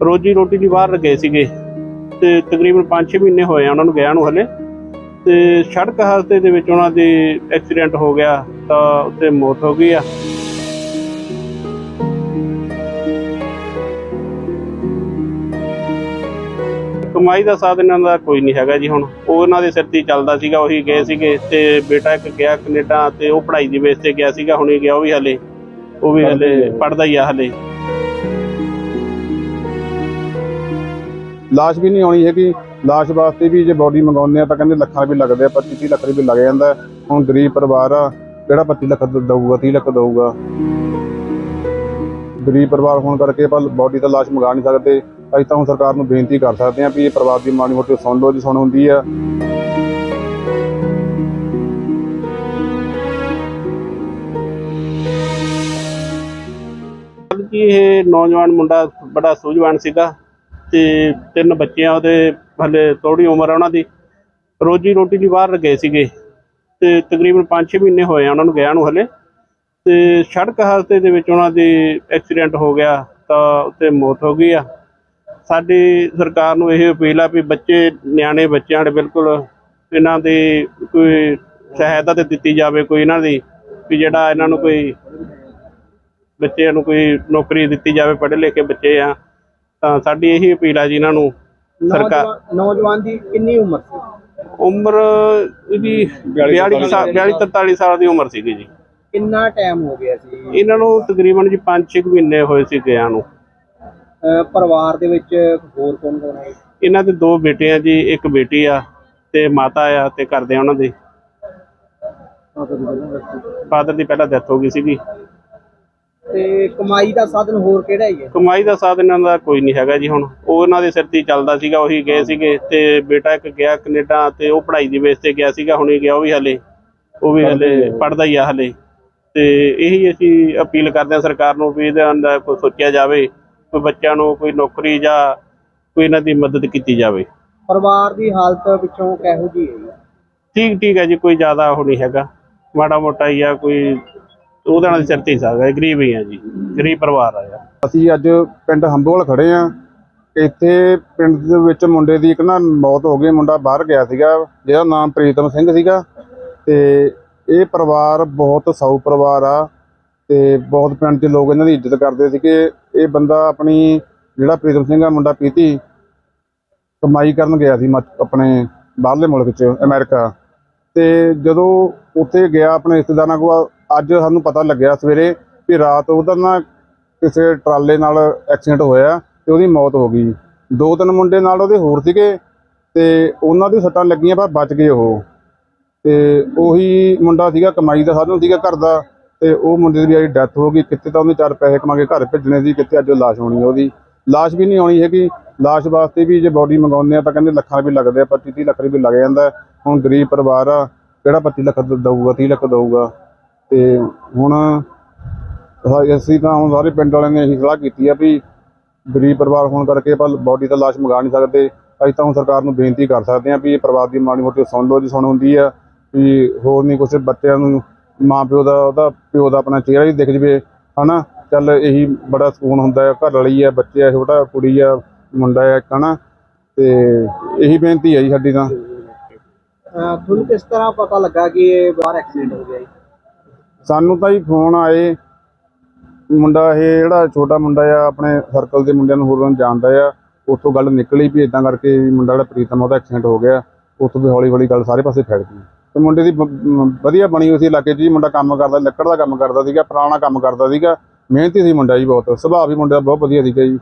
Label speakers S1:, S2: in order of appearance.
S1: ਰੋਜੀ ਰੋਟੀ ਲਈ ਬਾਹਰ ਗਏ ਸੀਗੇ ਤੇ ਤਕਰੀਬਨ 5-6 ਮਹੀਨੇ ਹੋਏ ਆ ਉਹਨਾਂ ਨੂੰ ਗਿਆ ਨੂੰ ਹਲੇ। ਤੇ ਸੜਕ ਹਾਦਸੇ ਦੇ ਵਿੱਚ ਉਹਨਾਂ ਦੇ ਐਕਸੀਡੈਂਟ ਹੋ ਗਿਆ ਤਾਂ ਉੱਤੇ ਮੌਤ ਹੋ ਗਈ ਆ। ਕਮਾਈ ਦਾ ਸਾਧਨ ਇਹਨਾਂ ਦਾ ਕੋਈ ਨਹੀਂ ਹੈਗਾ ਜੀ ਹੁਣ। ਉਹ ਉਹਨਾਂ ਦੇ ਸਿਰ ਤੇ ਚੱਲਦਾ ਸੀਗਾ ਉਹੀ ਗਏ ਸੀਗੇ ਤੇ ਬੇਟਾ ਇੱਕ ਗਿਆ ਕੈਨੇਡਾ ਤੇ ਉਹ ਪੜ੍ਹਾਈ ਦੀ ਬੇਸ ਤੇ ਗਿਆ ਸੀਗਾ ਹੁਣੇ ਗਿਆ ਉਹ ਵੀ ਹਲੇ। ਉਹ ਵੀ ਹਲੇ ਪੜਦਾ ਹੀ ਆ ਹਲੇ।
S2: ਲਾਸ਼ ਵੀ ਨਹੀਂ ਆਉਣੀ ਹੈਗੀ। ਲਾਸ਼ ਵਾਸਤੇ ਵੀ ਜੇ ਬੋਡੀ ਮੰਗਾਉਂਦੇ ਆ ਤਾਂ ਕਹਿੰਦੇ ਲੱਖਾਂ ਰੁਪਏ ਲੱਗਦੇ ਆ 25 30 ਲੱਖ ਰੁਪਏ ਲੱਗ ਜਾਂਦਾ। ਹੁਣ ਗਰੀਬ ਪਰਿਵਾਰ ਆ, ਕਿਹੜਾ 25 ਲੱਖ ਦਊਗਾ 30 ਲੱਖ ਦਊਗਾ? ਗਰੀਬ ਪਰਿਵਾਰ ਹੋਣ ਕਰਕੇ ਆਪਾਂ ਬੋਡੀ ਤਾਂ ਲਾਸ਼ ਮੰਗਾ ਨਹੀਂ ਸਕਦੇ। ਅਸੀਂ ਤਾਂ ਹੁਣ ਸਰਕਾਰ ਨੂੰ ਬੇਨਤੀ ਕਰ ਸਕਦੇ ਹਾਂ ਵੀ ਇਹ ਪਰਿਵਾਰ ਦੀ ਮਾੜੀ ਮੋਟੀ ਸੁਣ ਲਓ, ਜੀ ਸੁਣ ਹੁੰਦੀ ਆ।
S1: ਕਿ ਇਹ ਨੌਜਵਾਨ ਮੁੰਡਾ ਬੜਾ ਸੂਝਵਾਨ ਸੀਗਾ। ਤੇ ਤਿੰਨ ਬੱਚਿਆਂ ਉਹਦੇ ਹਲੇ ਥੋੜੀ ਉਮਰ ਆ ਉਹਨਾਂ ਦੀ, ਰੋਜੀ ਰੋਟੀ ਲਈ ਬਾਹਰ ਗਏ ਸੀਗੇ ਤੇ ਤਕਰੀਬਨ 5-6 ਮਹੀਨੇ ਹੋਏ ਆ ਉਹਨਾਂ ਨੂੰ ਗਿਆ ਨੂੰ ਹਲੇ। ਤੇ ਸੜਕ ਹਾਦਸੇ ਦੇ ਵਿੱਚ ਉਹਨਾਂ ਦੀ ਐਕਸੀਡੈਂਟ ਹੋ ਗਿਆ ਤਾਂ ਉੱਤੇ ਮੌਤ ਹੋ ਗਈ ਆ। ਸਾਡੀ ਸਰਕਾਰ ਨੂੰ ਇਹ ਅਪੀਲ ਆ ਵੀ ਬੱਚੇ, ਨਿਆਣੇ ਬੱਚਿਆਂ ਦੇ ਬਿਲਕੁਲ ਇਹਨਾਂ ਦੀ ਕੋਈ ਸਹਾਇਤਾ ਤੇ ਦਿੱਤੀ ਜਾਵੇ, ਕੋਈ ਇਹਨਾਂ ਦੀ ਵੀ ਜਿਹੜਾ ਇਹਨਾਂ ਨੂੰ ਕੋਈ ਬੱਚਿਆਂ ਨੂੰ ਕੋਈ ਨੌਕਰੀ ਦਿੱਤੀ ਜਾਵੇ, ਪੜ੍ਹੇ ਲਿਖੇ ਬੱਚੇ ਆ। ਤਾਂ ਸਾਡੀ ਇਹੀ ਅਪੀਲ ਆ ਜੀ ਇਹਨਾਂ ਨੂੰ। ਸਰਕਾਰ
S3: ਨੌਜਵਾਨ ਦੀ ਕਿੰਨੀ ਉਮਰ ਸੀ?
S1: ਉਮਰ ਇਹਦੀ 42 ਸਾਲ 42 43 ਸਾਲ ਦੀ ਉਮਰ ਸੀਗੀ ਜੀ।
S3: ਕਿੰਨਾ ਟਾਈਮ ਹੋ ਗਿਆ ਸੀ?
S1: ਇਹਨਾਂ ਨੂੰ ਤਕਰੀਬਨ ਜੀ 5-6 ਮਹੀਨੇ ਹੋਏ ਸੀ ਗਿਆਂ ਨੂੰ।
S3: ਪਰਿਵਾਰ ਦੇ ਵਿੱਚ ਹੋਰ ਕੌਣ ਕੌਣ ਹੈ
S1: ਇਹਨਾਂ ਦੇ ਦੋ ਬੇਟੇ ਆ ਜੀ ਇੱਕ ਬੇਟੀ ਆ ਤੇ ਮਾਤਾ ਆ ਤੇ ਕਰਦੇ ਆ ਉਹਨਾਂ ਦੀ। ਫਾਦਰ ਦੀ ਪਹਿਲਾਂ ਡੈਥ ਹੋ ਗਈ ਸੀਗੀ।
S3: ਤੇ ਕਮਾਈ ਦਾ ਸਾਧਨ ਹੋਰ ਕਿਹੜਾ ਹੈ
S1: ਕਮਾਈ ਦਾ ਸਾਧਨ ਇਹਨਾਂ ਦਾ ਕੋਈ ਨਹੀਂ ਹੈਗਾ ਜੀ ਹੁਣ। ਉਹ ਉਹਨਾਂ ਦੇ ਸਿਰ ਤੇ ਹੀ ਚੱਲਦਾ ਸੀਗਾ ਉਹੀ ਗਏ ਸੀਗੇ ਤੇ ਬੇਟਾ ਇੱਕ ਗਿਆ ਕੈਨੇਡਾ ਤੇ ਉਹ ਪੜ੍ਹਾਈ ਦੀ ਬੇਸ ਤੇ ਗਿਆ ਸੀਗਾ ਹੁਣੇ ਗਿਆ ਉਹ ਵੀ ਹਲੇ। ਉਹ ਵੀ ਹਲੇ ਪੜਦਾ ਹੀ ਆ ਹਲੇ। ਤੇ ਇਹੀ ਅਸੀਂ ਅਪੀਲ ਕਰਦੇ ਹਾਂ ਸਰਕਾਰ ਨੂੰ ਵੀ ਇਹਦੇ ਅੰਦਰ ਕੋਈ ਸੋਚਿਆ ਜਾਵੇ ਕੋਈ ਬੱਚਿਆਂ ਨੂੰ ਕੋਈ ਨੌਕਰੀ ਜਾਂ ਕੋਈ ਇਹਨਾਂ ਦੀ ਮਦਦ ਕੀਤੀ ਜਾਵੇ।
S3: ਪਰਿਵਾਰ ਦੀ ਹਾਲਤ ਪਿੱਛੋਂ ਕਿਹੋ ਜੀ ਹੈ
S1: ਠੀਕ ਠੀਕ ਹੈ ਜੀ ਕੋਈ ਜ਼ਿਆਦਾ ਉਹ ਨਹੀਂ ਹੈਗਾ। ਮਾੜਾ ਮੋਟਾ ਹੀ ਆ ਕੋਈ ਉਹਦੇ ਨਾਲ ਸਿਰ ਸਕਦਾ ਗਰੀਬ ਹੀ ਆ ਜੀ, ਗਰੀਬ ਪਰਿਵਾਰ ਆ ਯਾਰ।
S2: ਅਸੀਂ ਅੱਜ ਪਿੰਡ ਹੰਬੋਲ ਖੜੇ ਆ, ਇੱਥੇ ਪਿੰਡ ਦੇ ਵਿੱਚ ਮੁੰਡੇ ਦੀ ਇੱਕ ਨਾ ਮੌਤ ਹੋ ਗਈ, ਮੁੰਡਾ ਬਾਹਰ ਗਿਆ ਸੀਗਾ, ਜਿਹਦਾ ਨਾਮ ਪ੍ਰੀਤਮ ਸਿੰਘ ਸੀਗਾ, ਤੇ ਇਹ ਪਰਿਵਾਰ ਬਹੁਤ ਸਾਊ ਪਰਿਵਾਰ ਆ, ਤੇ ਬਹੁਤ ਪਿੰਡ ਦੇ ਲੋਕ ਇਹਨਾਂ ਦੀ ਇੱਜ਼ਤ ਕਰਦੇ ਸੀਗੇ। ਇਹ ਬੰਦਾ ਆਪਣੀ ਜਿਹੜਾ ਪ੍ਰੀਤਮ ਸਿੰਘ ਆ, ਮੁੰਡਾ ਪੀਤੀ ਕਮਾਈ ਕਰਨ ਗਿਆ ਸੀ ਮੱਚ- ਆਪਣੇ ਬਾਹਰਲੇ ਮੁਲਕ 'ਚ, ਅਮਰੀਕਾ। ਤੇ ਜਦੋਂ ਉੱਥੇ ਗਿਆ ਆਪਣੇ ਰਿਸ਼ਤੇਦਾਰਾਂ ਕੋਲ ਅੱਜ ਸਾਨੂੰ ਪਤਾ ਲੱਗਿਆ ਸਵੇਰੇ ਕਿ ਰਾਤ ਉਹਦਾ ਨਾ ਕਿਸੇ ਟਰਾਲੇ ਨਾਲ ਐਕਸੀਡੈਂਟ ਹੋਇਆ ਤੇ ਉਹਦੀ ਮੌਤ ਹੋ ਗਈ। ਦੋ ਤਿੰਨ ਮੁੰਡੇ ਨਾਲ ਉਹਦੇ ਹੋਰ ਸੀਗੇ ਤੇ ਉਹਨਾਂ ਦੀ ਸੱਟਾਂ ਲੱਗੀਆਂ ਪਰ ਬਚ ਗਏ ਉਹ। ਤੇ ਉਹੀ ਮੁੰਡਾ ਸੀਗਾ, ਕਮਾਈ ਦਾ ਸਾਧਨ ਸੀਗਾ ਘਰ ਦਾ ਤੇ ਉਹ ਮੁੰਡੇ ਦੀ ਵੀ ਡੈਥ ਹੋ ਗਈ। ਕਿੱਥੇ ਤਾਂ ਉਹਨੇ ਚਾਰ ਪੈਸੇ ਕਮਾ ਕੇ ਘਰ ਭੇਜਣੇ ਸੀ, ਕਿੱਥੇ ਅੱਜ ਉਹ ਲਾਸ਼ ਹੋਣੀ ਆ ਉਹਦੀ। ਲਾਸ਼ ਵੀ ਨਹੀਂ ਆਉਣੀ ਹੈਗੀ। ਲਾਸ਼ ਵਾਸਤੇ ਵੀ ਜੇ ਬੋਡੀ ਮੰਗਾਉਂਦੇ ਆ ਤਾਂ ਕਹਿੰਦੇ ਲੱਖਾਂ ਰੁਪਏ ਲੱਗਦੇ ਆ 25 30 ਲੱਖ ਰੁਪਏ ਲੱਗ ਜਾਂਦਾ। ਹੁਣ ਗਰੀਬ ਪਰਿਵਾਰ ਆ, ਕਿਹੜਾ 25 ਲੱਖ ਦਊਗਾ 30 ਲੱਖ ਦਊਗਾ। ਤੇ ਹੁਣ ਅਸੀਂ ਤਾਂ ਹੁਣ ਸਾਰੇ ਪਿੰਡ ਵਾਲਿਆਂ ਨੇ ਇਹੀ ਸਲਾਹ ਕੀਤੀ ਆ ਵੀ ਗਰੀਬ ਪਰਿਵਾਰ ਹੋਣ ਕਰਕੇ ਆਪਾਂ ਬੋਡੀ ਤਾਂ ਲਾਸ਼ ਮੰਗਾ ਨਹੀਂ ਸਕਦੇ। ਅਸੀਂ ਤਾਂ ਹੁਣ ਸਰਕਾਰ ਨੂੰ ਬੇਨਤੀ ਕਰ ਸਕਦੇ ਹਾਂ ਵੀ ਇਹ ਪਰਿਵਾਰ ਦੀ ਮਾੜੀ ਮੋਟੀ ਸੁਣ ਲਓ ਜੀ, ਸੁਣ ਹੁੰਦੀ ਆ ਵੀ ਹੋਰ ਨਹੀਂ ਕੁਛ ਬੱਚਿਆਂ ਨੂੰ ਮਾਂ ਪਿਓ ਦਾ, ਉਹਦਾ ਪਿਓ ਦਾ ਆਪਣਾ ਚਿਹਰਾ ਹੀ ਦਿਖ ਜਵੇ, ਹਨਾ? ਚੱਲ ਇਹੀ ਬੜਾ ਸਕੂਨ ਹੁੰਦਾ ਹੈ ਘਰ ਵਾਲੀ ਆ, ਬੱਚੇ ਆ, ਛੋਟਾ, ਕੁੜੀ ਆ, ਮੁੰਡਾ ਆ ਇੱਕ, ਹਨਾ? ਤੇ ਇਹੀ ਬੇਨਤੀ ਹੈ ਜੀ ਸਾਡੀ ਤਾਂ।
S3: ਤੁਹਾਨੂੰ ਕਿਸ ਤਰ੍ਹਾਂ ਪਤਾ ਲੱਗਾ ਕਿ ਇਹ ਬਾਹਰ ਐਕਸੀਡੈਂਟ ਹੋ ਗਿਆ ਜੀ?
S2: ਸਾਨੂੰ ਤਾਂ ਹੀ ਫੋਨ ਆਏ। ਮੁੰਡਾ ਇਹ ਜਿਹੜਾ ਛੋਟਾ ਮੁੰਡਾ ਆ, ਆਪਣੇ ਸਰਕਲ ਦੇ ਮੁੰਡਿਆਂ ਨੂੰ ਹੋਰਾਂ ਜਾਣਦਾ ਆ। ਉੱਥੋਂ ਗੱਲ ਨਿਕਲੀ ਵੀ ਇਦਾਂ ਕਰਕੇ ਮੁੰਡਾ ਜਿਹੜਾ ਪ੍ਰੀਤਮ ਉਹਦਾ ਐਕਸੀਡੈਂਟ ਹੋ ਗਿਆ। ਉੱਥੋਂ ਵੀ ਹੌਲੀ ਹੌਲੀ ਗੱਲ ਸਾਰੇ ਪਾਸੇ ਫੈਲ ਗਈ। ਤੇ ਮੁੰਡੇ ਦੀ ਵਧੀਆ ਬਣੀ ਹੋਈ ਸੀ ਇਲਾਕੇ 'ਚ ਜੀ। ਮੁੰਡਾ ਕੰਮ ਕਰਦਾ, ਲੱਕੜ ਦਾ ਕੰਮ ਕਰਦਾ ਸੀਗਾ, ਪੁਰਾਣਾ ਕੰਮ ਕਰਦਾ ਸੀਗਾ। ਮਿਹਨਤੀ ਸੀ ਮੁੰਡਾ ਜੀ ਬਹੁਤ। ਸੁਭਾਅ ਵੀ ਮੁੰਡੇ ਦਾ ਬਹੁਤ ਵਧੀਆ ਸੀਗਾ ਜੀ।